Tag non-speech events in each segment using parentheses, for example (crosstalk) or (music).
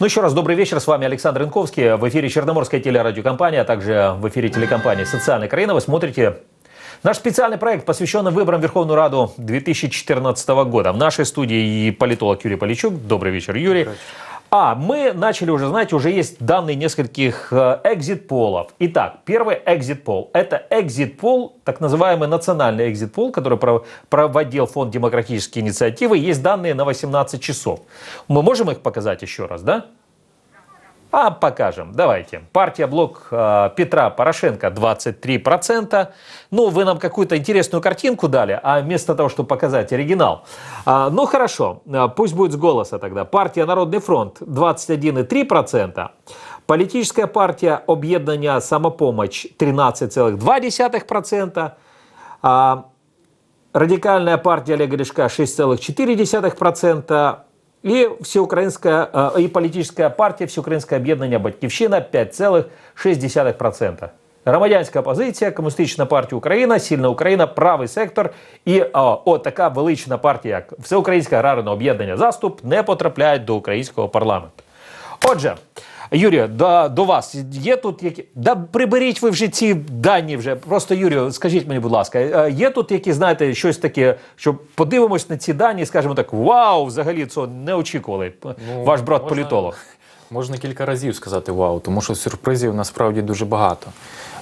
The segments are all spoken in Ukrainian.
Ну, еще раз добрый вечер. С вами Александр Инковский. В эфире Черноморская телерадиокомпания, а также в эфире телекомпании «Социальная Краина». Вы смотрите наш специальный проект, посвященный выборам Верховную Раду 2014 года. В нашей студии и политолог Юрий Поличук. Добрый вечер, Юрий. А, мы начали уже, знаете, уже есть данные нескольких э, экзит-полов. Итак, первый экзит-пол. Это экзит-пол, так называемый национальный экзит-пол, который про- проводил Фонд демократические инициативы. Есть данные на 18 часов. Мы можем их показать еще раз, да? А покажем. Давайте. Партия Блок э, Петра Порошенко 23%. Ну, вы нам какую-то интересную картинку дали, а вместо того, чтобы показать оригинал. А, ну, хорошо. А, Пусть будет с голоса тогда. Партия Народный фронт 21,3%. Политическая партия Об'єднання Самопомощь 13,2%. А, Радикальная партия Олега Ляшка 6,4%. И, всеукраинская, э, и политическая партия Всеукраїнське об'єднання Батьківщина 5,6%. Громадянська опозиція, Комуністична партія Україна, Сильна Україна, правий сектор і о, о, така велична партія, як Всеукраїнське аграрне об'єднання Заступ, не потрапляють до українського парламенту. Отже, Юрію, до, до вас є тут які. Да приберіть ви вже ці дані вже. Просто Юрію, скажіть мені, будь ласка, е, є тут які, знаєте, щось таке, що подивимось на ці дані і скажемо так: вау, взагалі це не очікували. Ваш брат можна- політолог. Можна кілька разів сказати вау, тому що сюрпризів насправді дуже багато.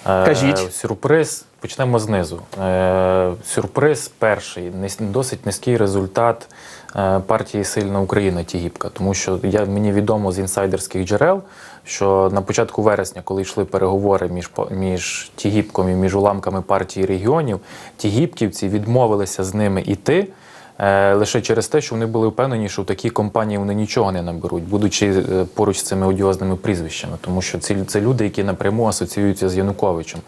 Е, Кажіть. Сюрприз, почнемо знизу. Е, Сюрприз перший, досить низький результат е, партії Сильна Україна Тігіпка. Тому що я, мені відомо з інсайдерських джерел, що на початку вересня, коли йшли переговори між, між Тігіпком і між уламками партії регіонів, тігіпківці відмовилися з ними іти. Е, лише через те, що вони були впевнені, що в такій компанії вони нічого не наберуть, будучи е, поруч з цими одіозними прізвищами, тому що ці це люди, які напряму асоціюються з Януковичем.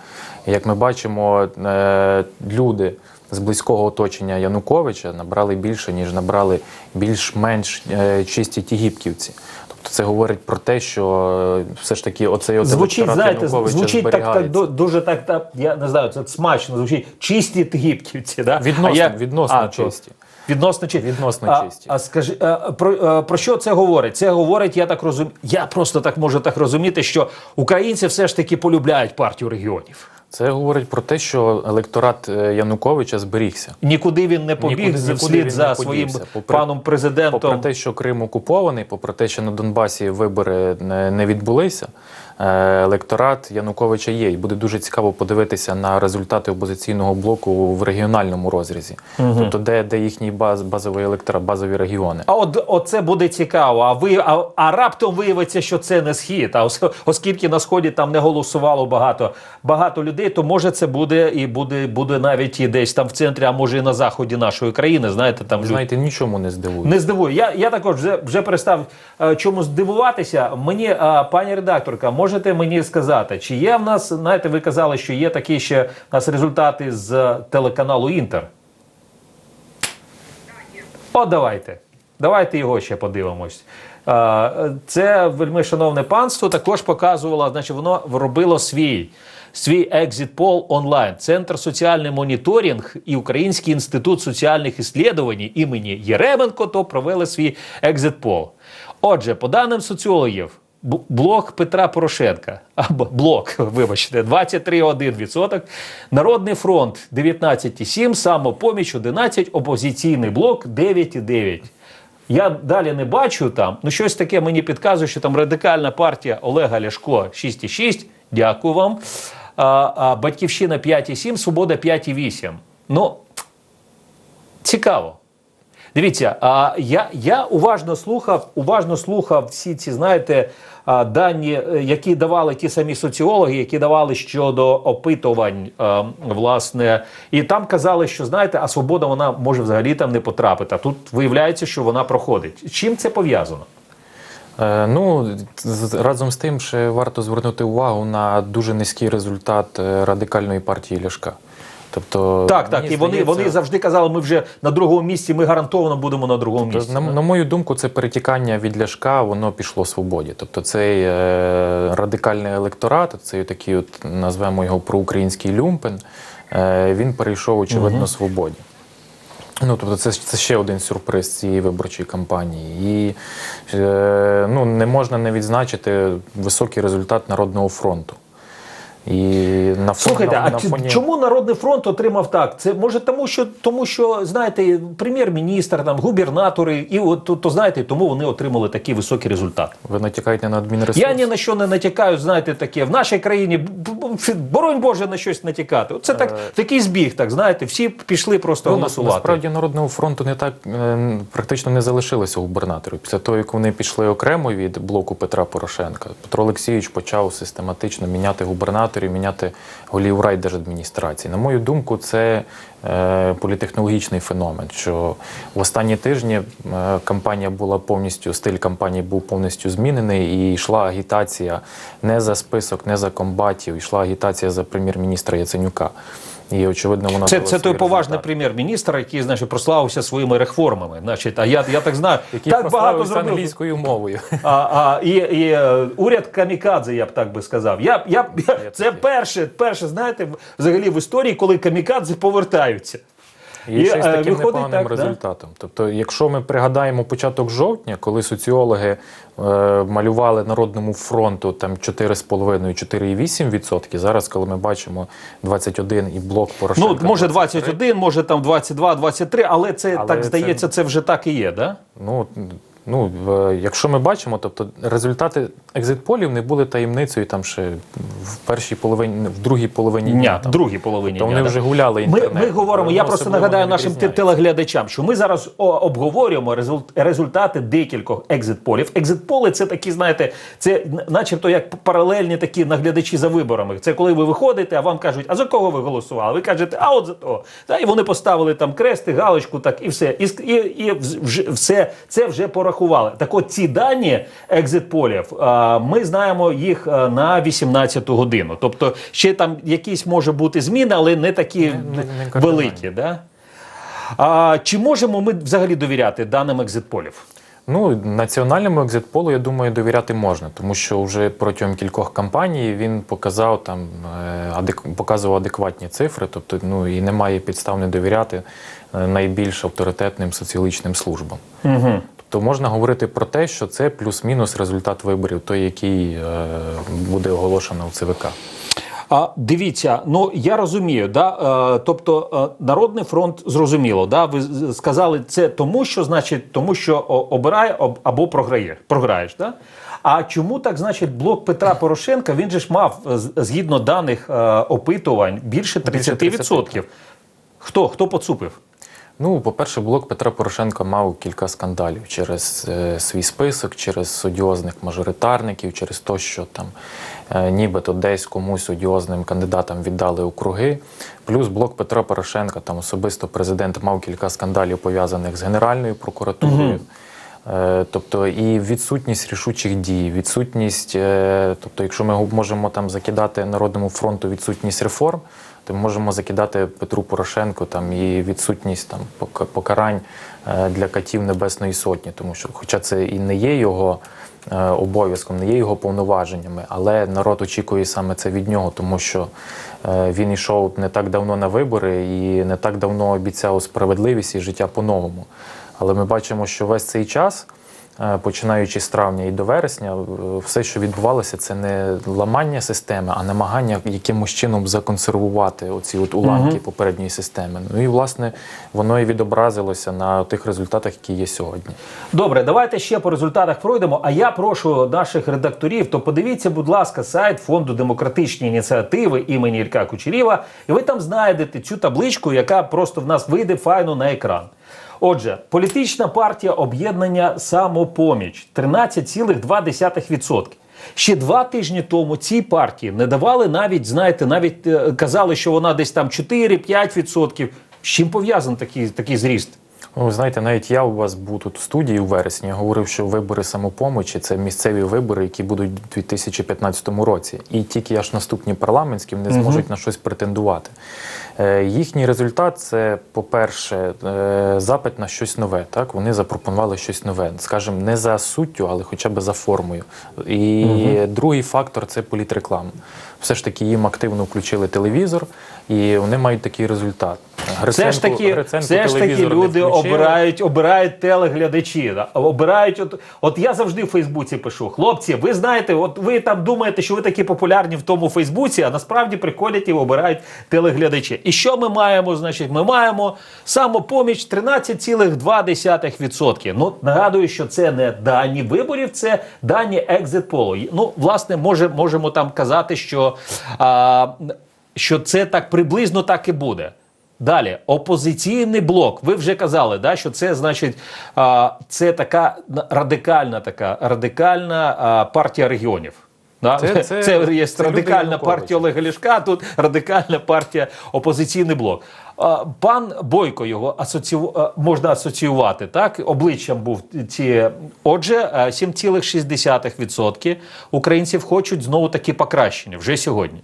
І як ми бачимо, е, люди з близького оточення Януковича набрали більше, ніж набрали більш-менш чисті тігіпківці. Тобто це говорить про те, що все ж таки оцей от Звучить, знаєте, звучить так, так дуже так, так, я не знаю, це смачно звучить. Чисті тгіпківці, да? Відносно- А я- відносно а, то- чисті. Відносно чисті. Відносно а, чисті. А скажи, а, про, а, про що це говорить? Це говорить, я так розумію, я просто так можу так розуміти, що українці все ж таки полюбляють партію регіонів. Це говорить про те, що електорат е, Януковича зберігся. Нікуди він не побіг Нікуди- нікуди вслід він за не своїм. Попри- паном президентом. Попри те, що Крим окупований, попри те, що на Донбасі вибори не, не відбулися, е, електорат Януковича є. І буде дуже цікаво подивитися на результати опозиційного блоку в регіональному розрізі. Тобто, де, де їхній баз, базовий електорат, базові регіони. А от оце буде цікаво. А ви а, а раптом виявиться, що це не схід. А ос- оскільки на сході там не голосувало багато багато людей, то може це буде і буде, буде навіть і десь там в центрі, а може і на заході нашої країни. Знаєте, там. Знаєте, нічому не здивує. Не здивую. Я, я також вже, вже перестав е, чому здивуватися. Мені, е, пані редакторка, можете мені сказати, чи є в нас, знаєте, ви казали, що є такі ще в нас результати з телеканалу Інтер. О, давайте. Давайте його ще подивимось. Це вельми шановне панство також показувало, значить, воно робило свій. Свій екзит пол онлайн, Центр соціальний моніторинг і Український інститут соціальних іслідувань імені Єременко то провели свій екзит пол. Отже, по даним соціологів, блок Петра Порошенка, (laughs) або блок, вибачте, 23,1%, Народний фронт 19,7%, самопоміч 11%, опозиційний блок 9,9%. Я далі не бачу там. Ну, щось таке мені підказує, що там радикальна партія Олега Ляшко 6,6. Дякую вам. А, а Батьківщина 5,7, Свобода 5,8. Ну, цікаво. Дивіться, а я, я уважно слухав, уважно слухав всі ці, знаєте, дані, е, які давали ті самі соціологи, які давали щодо опитувань, е, власне, і там казали, що знаєте, а свобода вона може взагалі там не потрапити. А тут виявляється, що вона проходить. Чим це пов'язано? Е, Ну разом з тим, ще варто звернути увагу на дуже низький результат радикальної партії Ляшка. Тобто, Так, так, і вони, здається, вони завжди казали, ми вже на другому місці, ми гарантовано будемо на другому Тобто, місці. на, на мою думку, це перетікання від Ляшка, воно пішло свободі. Тобто цей е, радикальний електорат, цей такий, от назвемо його проукраїнський люмпен, е, він перейшов очевидно свободі. Ну, тобто, це, це ще один сюрприз цієї виборчої кампанії. І е, ну, не можна не відзначити високий результат Народного фронту. І на фон- Слухайте, на, а на фоні... чому Народний фронт отримав так? Це може тому, що тому, що знаєте, прем'єр-міністр, там губернатори, і от то, то знаєте, тому вони отримали такий високий результат. Ви натякаєте на адмінресурс? Я ні на що не натякаю, знаєте, таке в нашій країні боронь Боже на щось натікати. Оце так такий збіг, так знаєте, всі пішли просто Е. Ну, голосувати. насправді Народного фронту не так е, практично не залишилося губернаторів. Після того, як вони пішли окремо від блоку Петра Порошенка, Петро Олексійович почав систематично міняти губернаторів, міняти голів райдержадміністрації. На мою думку, це е, політехнологічний феномен. Що в останні тижні е, кампанія була повністю, стиль кампанії був повністю змінений, і йшла агітація не за список, не за комбатів, йшла агітація за прем'єр-міністра Яценюка. І очевидно, вона Це, це той поважний прем'єр-міністр, який значить, прославився своїми реформами. Значить, а я, я так знаю, який так багато зробив. англійською мовою. А, а, і, і е, уряд камікадзе, я б так би сказав. Я, я, я, це перше, перше, знаєте, взагалі в історії, коли камікадзе повертаються. І ще й з е, таким виходить непоганим так, да? результатом. Тобто, якщо ми пригадаємо початок жовтня, коли соціологи е, малювали Народному фронту там 4,5-4,8%, зараз, коли ми бачимо 21 і блок Порошенка... Ну, може 23, 21, може там 22, 23, але це Але так це- здається, це вже так і є, да? Ну, ну, якщо ми бачимо, тобто результати екзитполів не були таємницею там ще в першій половині, в другій половині Дня, дня. там. другій половині То дня. вони да. вже гуляли інтернет. ми говоримо, я просто нагадаю нашим телеглядачам, що ми зараз обговорюємо результ- результати декількох екзит-полів. Екзит-поли це такі, знаєте, це начебто як паралельні такі наглядачі за виборами. Це коли ви виходите, а вам кажуть, а за кого ви голосували? Ви кажете, а от за того. Та, і вони поставили там крести, галочку, так і все. І, і, і вже, все це вже порахували. Так от ці дані екзит-полів, ми знаємо їх на 18-ту годину. Тобто ще там якісь може бути зміни, але не такі не- не кардинальні. великі. Да? А, чи можемо ми взагалі довіряти даним екзит-полів? Ну, національному екзитполу, я думаю, довіряти можна, тому що вже протягом кількох кампаній він показав там е, адек... показував адекватні цифри, тобто ну і немає підстав не довіряти е, найбільш авторитетним соціологічним службам. Угу. Тобто можна говорити про те, що це плюс-мінус результат виборів, той, який е, буде оголошено в ЦВК. А дивіться, ну я розумію, да? е, тобто е, Народний фронт зрозуміло, да? ви сказали це тому, що значить, тому що обирає об- або програє, програєш. Да? А чому так, значить, блок Петра Порошенка він же ж мав згідно даних опитувань більше 30%. Більше Хто? Хто поцупив? Ну, по-перше, блок Петра Порошенка мав кілька скандалів через е, свій список, через одіозних мажоритарників, через те, що там е, нібито десь комусь одіозним кандидатам віддали округи. Плюс блок Петра Порошенка, там особисто президент мав кілька скандалів пов'язаних з Генеральною прокуратурою. Е, Тобто і відсутність рішучих дій, відсутність, е, тобто, якщо ми можемо там закидати Народному фронту відсутність реформ, то можемо закидати Петру Порошенку там і відсутність там покарань е, для катів Небесної Сотні, тому що, хоча це і не є його е, обов'язком, не є його повноваженнями, але народ очікує саме це від нього, тому що е, він йшов не так давно на вибори і не так давно обіцяв справедливість і життя по-новому. Але ми бачимо, що весь цей час, починаючи з травня і до вересня, е, все, що відбувалося, це не ламання системи, а намагання якимось чином законсервувати оці от уламки попередньої системи. Ну і власне воно і відобразилося на тих результатах, які є сьогодні. Добре, давайте ще по результатах пройдемо. А я прошу наших редакторів, то подивіться, будь ласка, сайт фонду демократичні ініціативи імені Ілька Кучерєва, і ви там знайдете цю табличку, яка просто в нас вийде файно на екран. Отже, політична партія об'єднання самопоміч 13,2%. Ще два тижні тому цій партії не давали навіть, знаєте, навіть е, казали, що вона десь там 4-5%. З чим пов'язаний такий, такий зріст? Ну, ви знаєте, навіть я у вас був тут в студії у вересні. Я говорив, що вибори самопомочі це місцеві вибори, які будуть у 2015 році. І тільки аж наступні парламентські вони зможуть на щось претендувати. Е, їхній результат це, по-перше, е, запит на щось нове. Так? Вони запропонували щось нове, скажімо, не за суттю, але хоча б за формою. І другий фактор це політреклама. Все ж таки їм активно включили телевізор, і вони мають такий результат. все ж таки, Гриценко все ж таки люди обирають, обирають телеглядачі. да. Обирають, от, от я завжди в Фейсбуці пишу: хлопці, ви знаєте, от ви там думаєте, що ви такі популярні в тому Фейсбуці, а насправді приходять і обирають телеглядачі. І що ми маємо? Значить, ми маємо самопоміч 13,2%. Ну нагадую, що це не дані виборів, це дані екзит-полу. Ну, власне, може, можемо там казати, що, а, що це так приблизно так і буде. Далі, опозиційний блок. Ви вже казали, да, що це значить, а, це така радикальна, така радикальна а, партія регіонів. Да? Це- це- (laughs) є це радикальна партія Олега Ляшка, тут радикальна партія опозиційний блок. А, Пан Бойко його асоцію... можна асоціювати так. Обличчям був ці. Отже, 7,6% українців хочуть знову таки покращення вже сьогодні.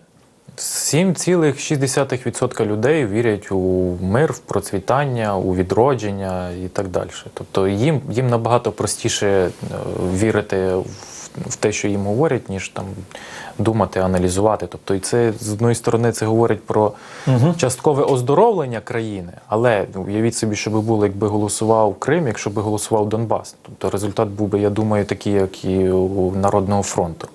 7,6% людей вірять у мир, в процвітання, у відродження і так далі. Тобто їм, їм набагато простіше е, вірити в, в те, що їм говорять, ніж там думати, аналізувати. Тобто, і це з одної сторони це говорить про часткове оздоровлення країни, але ну, уявіть собі, що би було, якби голосував Крим, якщо би голосував Донбас. Тобто результат був би, я думаю, такий, як і у Народного фронту.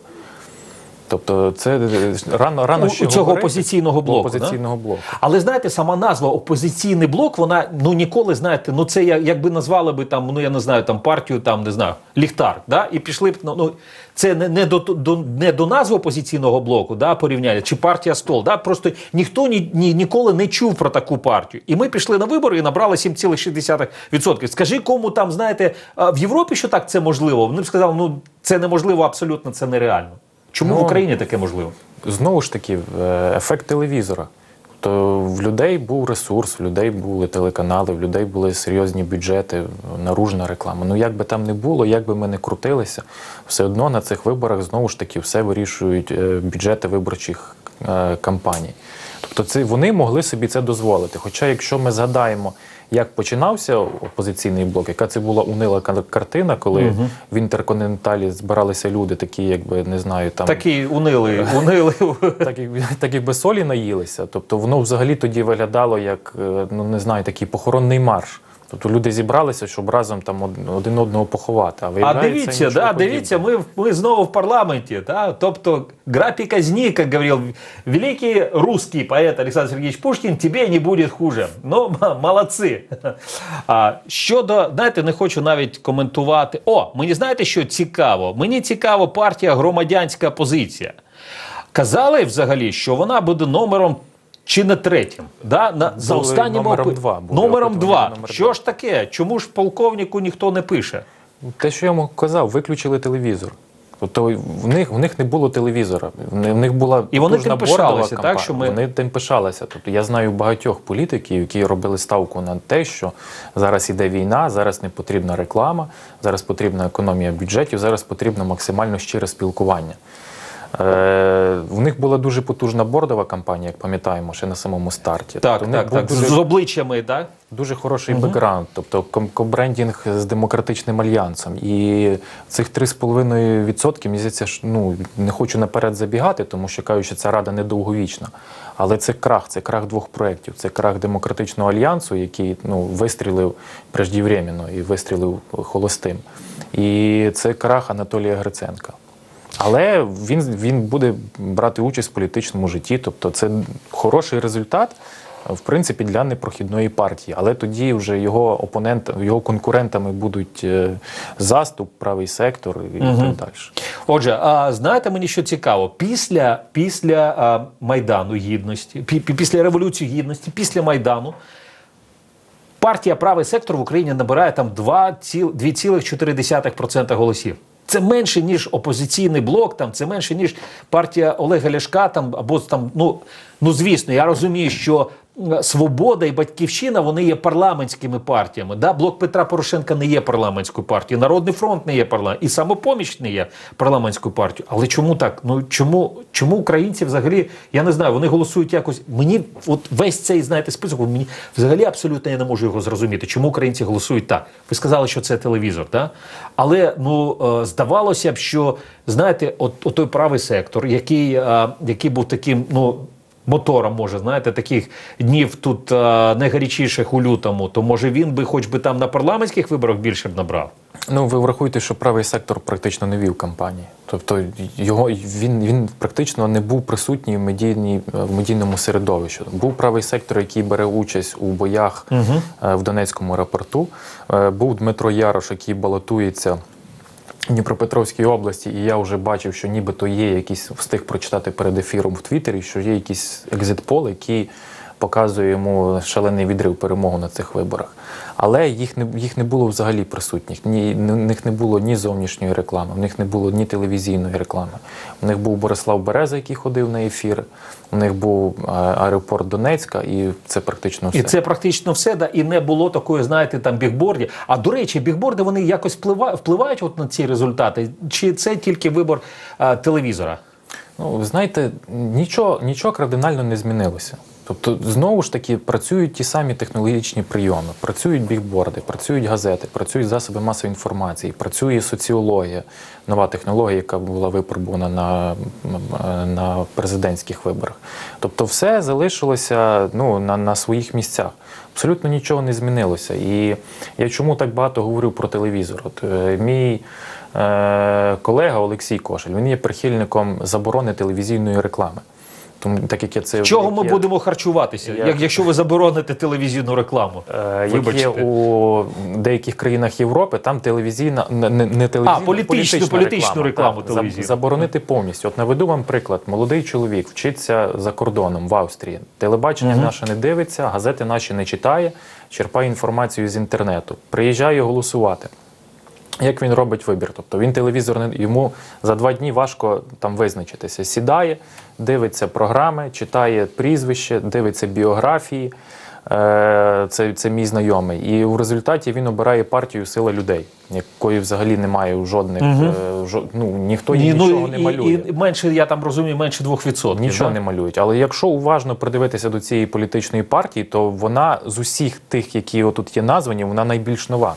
Тобто, це е, рано рано ще у цього говорити. опозиційного блоку, да? Блоку. Але знаєте, сама назва опозиційний блок, вона ну ніколи знаєте, ну це як- якби назвали би там, ну я не знаю, там партію, там не знаю, ліхтар, да, і пішли б ну, ну це не, не до, до не до назви опозиційного блоку, да, порівняння чи партія стол. Да, просто ніхто ні, ні, ніколи не чув про таку партію. І ми пішли на вибори і набрали 7,6%. Скажи, кому там знаєте, в Європі, що так це можливо? Вони б сказали, ну це неможливо, абсолютно це нереально. Чому Ну, в Україні таке можливо? Знову ж таки, е, ефект телевізора. То в людей був ресурс, в людей були телеканали, в людей були серйозні бюджети, наружна реклама. Ну як би там не було, як би ми не крутилися, все одно на цих виборах знову ж таки все вирішують е, бюджети виборчих е, кампаній. Тобто це вони могли собі це дозволити. Хоча, якщо ми згадаємо, як починався опозиційний блок, яка це була унила картина, коли в інтерконтиненталі збиралися люди, такі, якби не знаю, там такі унили, (laughs) унили так як, так якби солі наїлися. Тобто воно взагалі тоді виглядало як е, ну не знаю, такий похоронний марш. Тобто люди зібралися, щоб разом там один одного поховати. А, А дивіться, да, дивіться, ми, ми знову в парламенті. Да? Тобто, графі казни, як говорив великий русский поет Олександр Сергійович Пушкін, тебе не буде хуже. Ну, (laughs) молодці. А, щодо, знаєте, не хочу навіть коментувати. О, мені знаєте, що цікаво? Мені цікаво партія громадянська позиція. Казали взагалі, що вона буде номером. Чи не третім? Да? На, за Були останніми номером опи- два, були номером два. номер Що ж таке? Чому ж полковнику ніхто не пише? Те, що я йому казав, виключили телевізор. Тобто в них, в них не було телевізора, в них- була І вони тим пишалися, так, що ми- Вони тим пишалися. Тобто я знаю багатьох політиків, які робили ставку на те, що зараз іде війна, зараз не потрібна реклама, зараз потрібна економія бюджетів, зараз потрібно максимально щире спілкування. Е, в них була дуже потужна бордова кампанія, як пам'ятаємо, ще на самому старті. Так, Тобто так, так. дуже З обличчями, так? Дуже хороший бекграунд, тобто кобрендінг з демократичним альянсом. І цих 3,5% мені здається, ж, ну не хочу наперед забігати, тому що кажуть, що ця рада недовговічна. Але це крах, це крах двох проєктів. Це крах демократичного альянсу, який ну, вистрілив преждівременно і вистрілив холостим. І це крах Анатолія Гриценка. Але він, він буде брати участь в політичному житті, тобто це хороший результат, в принципі, для непрохідної партії. Але тоді вже його опонент, його конкурентами будуть е, заступ, правий сектор і так далі. Отже, а знаєте мені, що цікаво? Після, після а, Майдану Гідності, пі- пі- після Революції Гідності, після Майдану, партія правий сектор в Україні набирає там 2 ціл- 2,4% голосів. Це менше, ніж опозиційний блок, там, це менше, ніж партія Олега Ляшка, там, або там, ну, ну звісно, я розумію, що Свобода і Батьківщина вони є парламентськими партіями. Да? Блок Петра Порошенка не є парламентською партією, Народний фронт не є парламентською, і самопоміч не є парламентською партією. Але чому так? Ну чому, чому українці взагалі, я не знаю, вони голосують якось. Мені от весь цей знаєте список, мені взагалі абсолютно я не можу його зрозуміти. Чому українці голосують так? Ви сказали, що це телевізор, так? Але ну е, здавалося б, що знаєте, от, от той правий сектор, який, е, який був таким, ну мотором, може, знаєте, таких днів тут е, найгарячіших у лютому, то може він би хоч би там на парламентських виборах більше б набрав. Ну, ви врахуєте, що правий сектор практично не вів кампанії. Тобто його він, він практично не був присутній в, медійній, в медійному середовищі. Був правий сектор, який бере участь у боях е, в Донецькому аеропорту. Е, Був Дмитро Ярош, який балотується. Дніпропетровській області, і я вже бачив, що нібито є якісь встиг прочитати перед ефіром в Твіттері, що є якісь екзит-пол, який показує йому шалений відрив перемогу на цих виборах. Але їх не їх не було взагалі присутніх. Ні, в них не було ні зовнішньої реклами, в них не було ні телевізійної реклами. У них був Борислав Береза, який ходив на ефір. У них був е, аеропорт Донецька, і це практично все. І це практично все, да, і не було такої, знаєте, там бігбордів. А до речі, бігборди вони якось впливають, впливають от на ці результати? Чи це тільки вибор е, телевізора? Ну, ви знаєте, нічого, нічого кардинально не змінилося. Тобто, знову ж таки, працюють ті самі технологічні прийоми, працюють бігборди, працюють газети, працюють засоби масової інформації, працює соціологія, нова технологія, яка була випробувана на, на президентських виборах. Тобто, все залишилося ну, на, на своїх місцях. Абсолютно нічого не змінилося. І я чому так багато говорю про телевізор? От е, мій е, колега Олексій Кошель, він є прихильником заборони телевізійної реклами. Тому так як я це Чого як ми я- будемо харчуватися, Я- як, якщо ви забороните телевізійну рекламу? Е, Як є у деяких країнах Європи, там телевізійна не, не телевізійна, А, політичну- політичну рекламу так, телевізійну. Заборонити повністю. От наведу вам приклад. Молодий чоловік вчиться за кордоном в Австрії. Телебачення наше не дивиться, газети наші не читає, черпає інформацію з інтернету. Приїжджає голосувати. Як він робить вибір? Тобто він телевізор не йому за два дні важко там визначитися. Сідає, дивиться програми, читає прізвище, дивиться біографії. Е, Це, це мій знайомий. І в результаті він обирає партію сила людей, якої взагалі немає жодних. е, жо- ну, ніхто їй Ні, нічого ну, не і, малює. і менше, я там розумію, менше 2%. Нічого да? не малюють. Але якщо уважно придивитися до цієї політичної партії, то вона з усіх тих, які отут є названі, вона найбільш нова.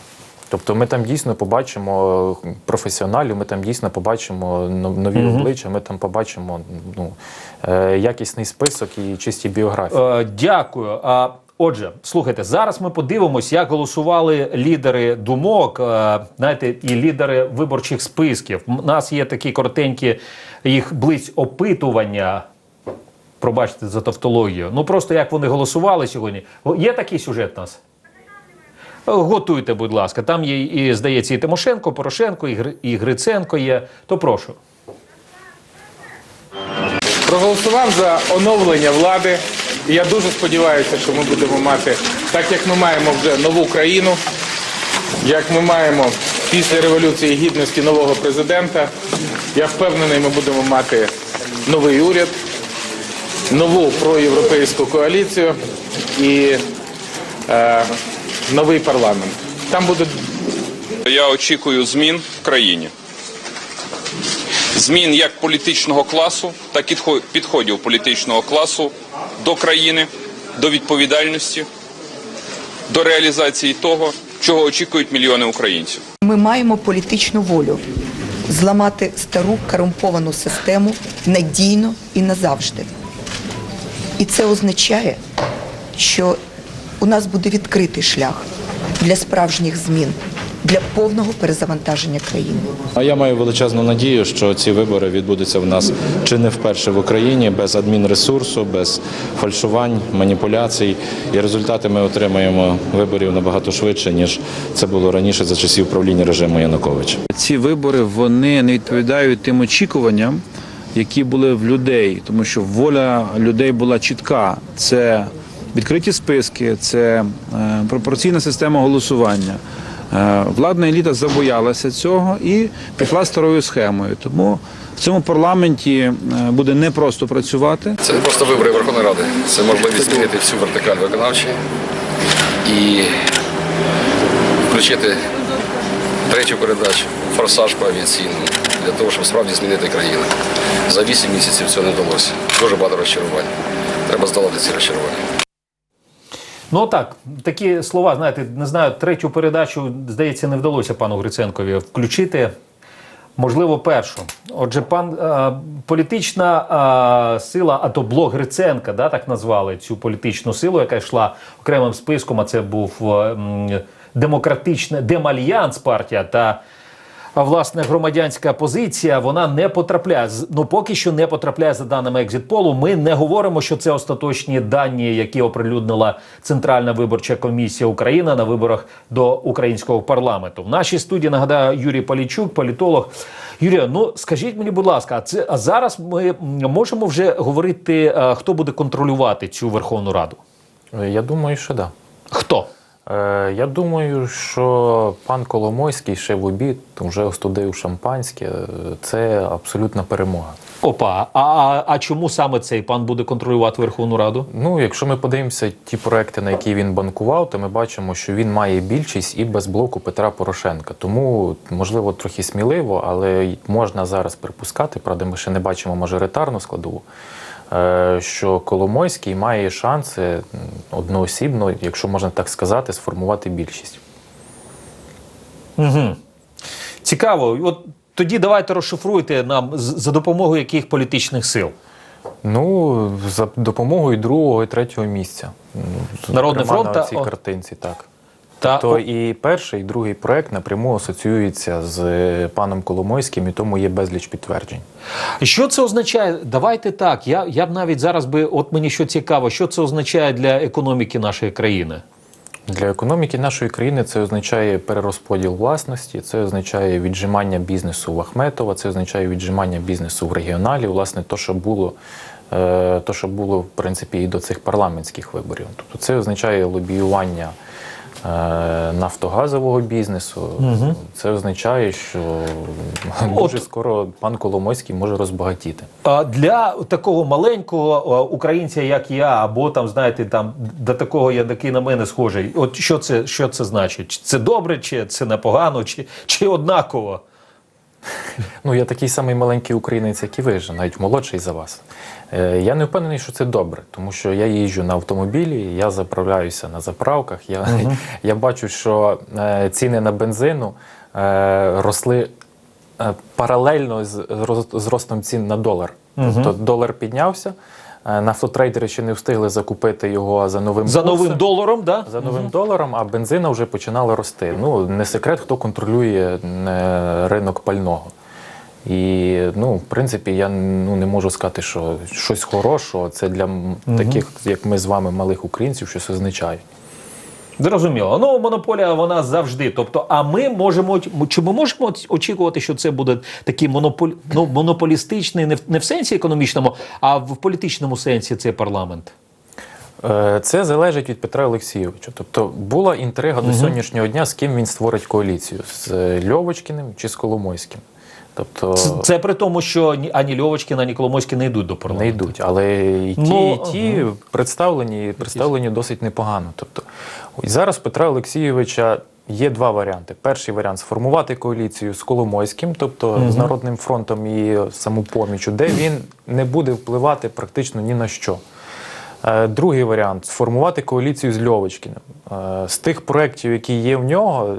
Тобто ми там дійсно побачимо професіоналів, ми там дійсно побачимо нов- нові обличчя, ми там побачимо ну, е, якісний список і чисті біографії. Е, дякую. А, отже, слухайте, зараз ми подивимось, як голосували лідери думок, е, знаєте, і лідери виборчих списків. У нас є такі коротенькі їх близь опитування. Пробачте за тавтологію. Ну просто як вони голосували сьогодні. Є такий сюжет у нас? Готуйте, будь ласка. Там є, і, здається, і Тимошенко, Порошенко, і, Гри- Гриценко є. То прошу. проголосував за оновлення влади. І я дуже сподіваюся, що ми будемо мати, так як ми маємо вже нову країну, як ми маємо після Революції Гідності нового президента. Я впевнений, ми будемо мати новий уряд, нову проєвропейську коаліцію і е, новий парламент. Там буде Я очікую змін в країні. Змін як політичного класу, так і підходів політичного класу до країни, до відповідальності, до реалізації того, чого очікують мільйони українців. Ми маємо політичну волю зламати стару корумповану систему надійно і назавжди. І це означає, що у нас буде відкритий шлях для справжніх змін, для повного перезавантаження країни. А я маю величезну надію, що ці вибори відбудуться в нас чи не вперше в Україні без адмінресурсу, без фальшувань, маніпуляцій. І результати ми отримаємо виборів набагато швидше ніж це було раніше за часів правління режиму Януковича. Ці вибори вони не відповідають тим очікуванням, які були в людей, тому що воля людей була чітка. Це відкриті списки, це е, пропорційна система голосування. Е, Владна еліта забоялася цього і пішла старою схемою. Тому в цьому парламенті е, буде непросто працювати. Це не просто вибори Верховної Ради, це можливість змінити всю вертикаль виконавчої і включити третю передачу, форсаж по авіаційному, для того, щоб справді змінити країну. За вісім місяців цього не вдалося. Дуже багато розчарувань. Треба здолати ці розчарування. Ну так, такі слова, знаєте, не знаю, третю передачу, здається, не вдалося пану Гриценкові включити. Можливо, першу. Отже, пан е, політична е, сила, а то блок Гриценка, да, так назвали цю політичну силу, яка йшла окремим списком. А це був е, м, демократична демальянс партія та. А власне громадянська позиція вона не потрапляє. Ну поки що не потрапляє за даними екзитполу. Ми не говоримо, що це остаточні дані, які оприлюднила Центральна виборча комісія України на виборах до українського парламенту. В нашій студії нагадаю Юрій Полічук, політолог. Юрій, ну скажіть мені, будь ласка, а це а зараз ми можемо вже говорити, е, хто буде контролювати цю Верховну Раду? Е, Я думаю, що да. Хто? Е, Я думаю, що пан Коломойський ще в обід вже остудив шампанське. Це абсолютна перемога. Опа, а, а, а чому саме цей пан буде контролювати Верховну Раду? Ну, якщо ми подивимося ті проекти, на які він банкував, то ми бачимо, що він має більшість і без блоку Петра Порошенка. Тому, можливо, трохи сміливо, але можна зараз припускати, правда, ми ще не бачимо мажоритарну складову. Е, Що Коломойський має шанси одноосібно, якщо можна так сказати, сформувати більшість. Угу. Цікаво. От тоді давайте розшифруйте нам за допомогою яких політичних сил. Ну, за допомогою другого і третього місця. Народний зокрема, фронт на та- цій картинці, так. Та То і перший, і другий проект напряму асоціюється з е, паном Коломойським, і тому є безліч підтверджень. що це означає? Давайте так. Я, я б навіть зараз би, от мені що цікаво, що це означає для економіки нашої країни? Для економіки нашої країни це означає перерозподіл власності, це означає віджимання бізнесу в Ахметова, це означає віджимання бізнесу в регіоналі. Власне, то, що було, е, то, що було в принципі і до цих парламентських виборів. Тобто це означає лобіювання. Е, Нафтогазового бізнесу це означає, що дуже скоро пан Коломойський може розбагатіти. А для такого маленького українця, як я, або там, знаєте, там до такого, який на мене схожий. От що це, що це значить? Це добре, чи це непогано, чи, чи однаково? (laughs) Ну, я такий самий маленький українець, як і ви ж, навіть молодший за вас. Е, Я не впевнений, що це добре, тому що я їжджу на автомобілі, я заправляюся на заправках. Я, (laughs) я бачу, що е, ціни на бензину е, росли паралельно з, з ростом цін на долар. Тобто долар піднявся, нафтотрейдери ще не встигли закупити його за новим За курсом. новим доларом, да? За новим доларом, а бензина вже починала рости. Ну, не секрет, хто контролює е, ринок пального. І, ну, в принципі, я ну, не можу сказати, що щось хорошого це для угу. таких, як ми з вами, малих українців, щось означає. Зрозуміло. Ну, монополія вона завжди. Тобто, а ми можемо чи ми можемо очікувати, що це буде такий монополь, ну, монополістичний, не в не в сенсі економічному, а в політичному сенсі цей парламент. Е, Це залежить від Петра Олексійовича. Тобто була інтрига до сьогоднішнього дня, з ким він створить коаліцію: з е, Льовочкіним чи з Коломойським. Тобто Це, це при тому, що ні- ані Льовочкін, ані Коломойський не йдуть до не йдуть, але і ті, Ну, і ті представлені, представлені досить непогано. Тобто ось зараз Петра Олексійовича є два варіанти. Перший варіант сформувати коаліцію з Коломойським, тобто з Народним фронтом і самопоміччю, де він не буде впливати практично ні на що. Е, Другий варіант сформувати коаліцію з Льовочкіним. Е, З тих проєктів, які є в нього,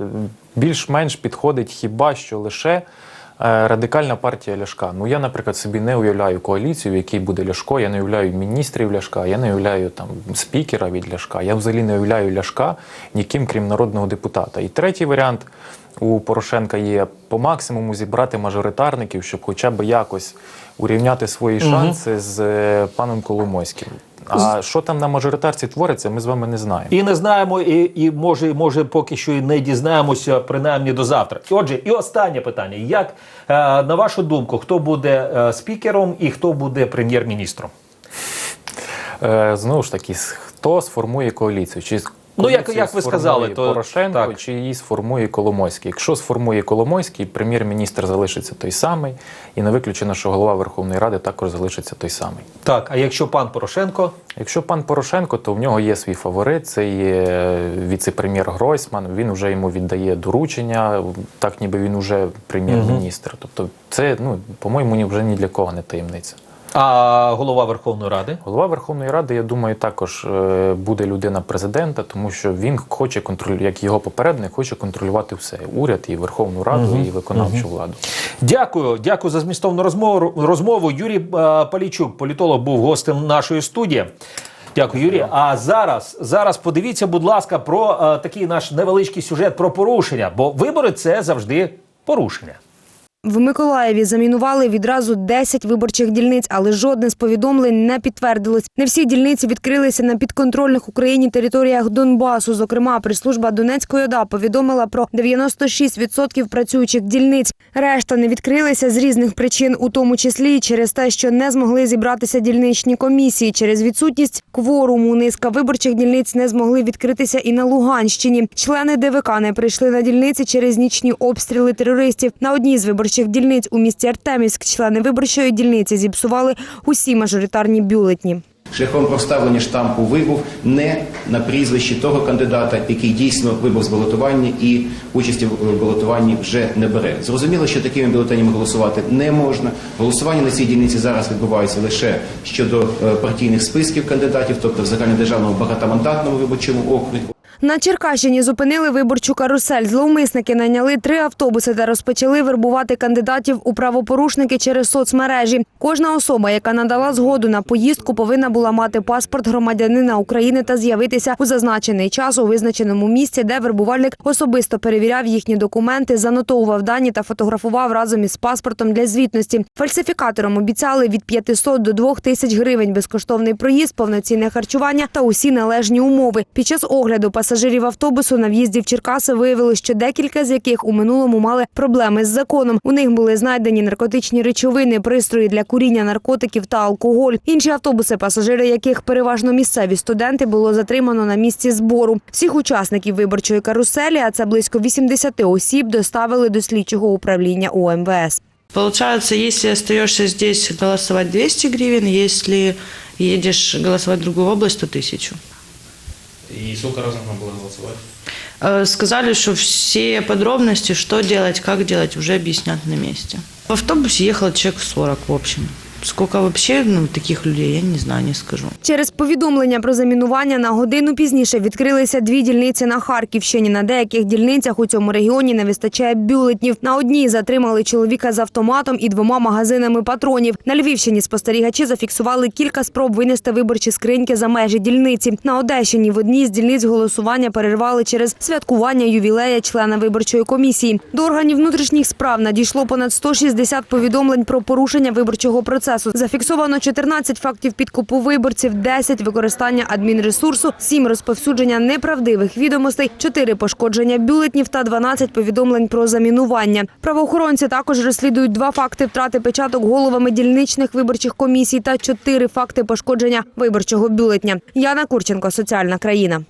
більш-менш підходить хіба що лише радикальна партія Ляшка. Ну я, наприклад, собі не уявляю коаліцію, в якій буде Ляшко. Я не уявляю міністрів Ляшка, я не уявляю там спікера від Ляшка. Я взагалі не уявляю Ляшка ніким, крім народного депутата. І третій варіант у Порошенка є по максимуму зібрати мажоритарників, щоб хоча б якось урівняти свої шанси з е, паном Коломойським. А що там на мажоритарці твориться, ми з вами не знаємо. І не знаємо, і, і може, може, поки що і не дізнаємося, принаймні до завтра. Отже, і останнє питання: як е, на вашу думку, хто буде е, спікером і хто буде прем'єр-міністром? Е, Знову ж таки, хто сформує коаліцію? Чи Ну, як- як ви сказали, то- Порошенко, так. чи її сформує Коломойський? Якщо сформує Коломойський, прем'єр-міністр залишиться той самий, і не виключено, що голова Верховної Ради також залишиться той самий. Так, а якщо пан Порошенко, Якщо пан Порошенко, то в нього є свій фаворит, це є віце-прем'єр Гройсман. Він вже йому віддає доручення, так ніби він уже прем'єр-міністр. Тобто, це, ну, по-моєму, ні- вже ні для кого не таємниця. А голова Верховної Ради? Голова Верховної Ради, я думаю, також е, буде людина президента, тому що він хоче контролювати, як його попередник, хоче контролювати все: уряд, і Верховну Раду, і виконавчу владу. Дякую, дякую за змістовну розмову. розмову. Юрій е, Палійчук, політолог, був гостем нашої студії. Дякую, Юрій. А зараз, зараз подивіться, будь ласка, про е, такий наш невеличкий сюжет про порушення, бо вибори це завжди порушення. В Миколаєві замінували відразу 10 виборчих дільниць, але жодне з повідомлень не підтвердилось. Не всі дільниці відкрилися на підконтрольних Україні територіях Донбасу. Зокрема, прес-служба Донецької ОДА повідомила про 96% працюючих дільниць. Решта не відкрилися з різних причин, у тому числі і через те, що не змогли зібратися дільничні комісії. Через відсутність кворуму низка виборчих дільниць не змогли відкритися і на Луганщині. Члени ДВК не прийшли на дільниці через нічні обстріли терористів. На одній з виборчих дільниць у місті Артемівськ члени виборчої дільниці зіпсували усі мажоритарні бюлетні. шляхом проставлення штампу вибув не на прізвищі того кандидата, який дійсно вибув з балотування і участі в балотуванні вже не бере. Зрозуміло, що такими бюлетенями голосувати не можна. Голосування на цій дільниці зараз відбувається лише щодо е, партійних списків кандидатів, тобто в загальнодержавному багатомандатному виборчому окрузі. На Черкащині зупинили виборчу карусель. Зловмисники найняли три автобуси та розпочали вербувати кандидатів у правопорушники через соцмережі. Кожна особа, яка надала згоду на поїздку, повинна була мати паспорт громадянина України та з'явитися у зазначений час у визначеному місці, де вербувальник особисто перевіряв їхні документи, занотовував дані та фотографував разом із паспортом для звітності. Фальсифікаторам обіцяли від 500 до 2 тисяч гривень безкоштовний проїзд, повноцінне харчування та усі належні умови. Під час огляду пасажирів автобусу на в'їзді в Черкаси виявилось, що декілька з яких у минулому мали проблеми з законом. У них були знайдені наркотичні речовини, пристрої для куріння наркотиків та алкоголь. Інші автобуси, пасажири яких переважно місцеві студенти, було затримано на місці збору. Всіх учасників виборчої каруселі, а це близько 80 осіб, доставили до слідчого управління УМВС. Получается, если остаешься здесь голосовать 200 гривен, если едешь голосовать в другую область, то 1000. І сколько раз нужно было голосувати? Э, Сказали, что все подробности, что делать, как делать, уже объяснят на месте. В автобусе ехало человек 40 в общем. Сколько вообще ну, таких людей, я не знаю, не скажу. Через повідомлення про замінування на годину пізніше відкрилися дві дільниці на Харківщині. На деяких дільницях у цьому регіоні не вистачає бюлетнів. На одній затримали чоловіка з автоматом і двома магазинами патронів. На Львівщині спостерігачі зафіксували кілька спроб винести виборчі скриньки за межі дільниці. На Одещині в одній з дільниць голосування перервали через святкування ювілея члена виборчої комісії. До органів внутрішніх справ надійшло понад 160 повідомлень про порушення виборчого процесу. Зафіксовано 14 фактів підкупу виборців, 10 використання адмінресурсу, 7 розповсюдження неправдивих відомостей, 4 пошкодження бюлетнів та 12 повідомлень про замінування. Правоохоронці також розслідують два факти втрати печаток головами дільничних виборчих комісій та 4 факти пошкодження виборчого бюлетня. Яна Курченко, соціальна країна.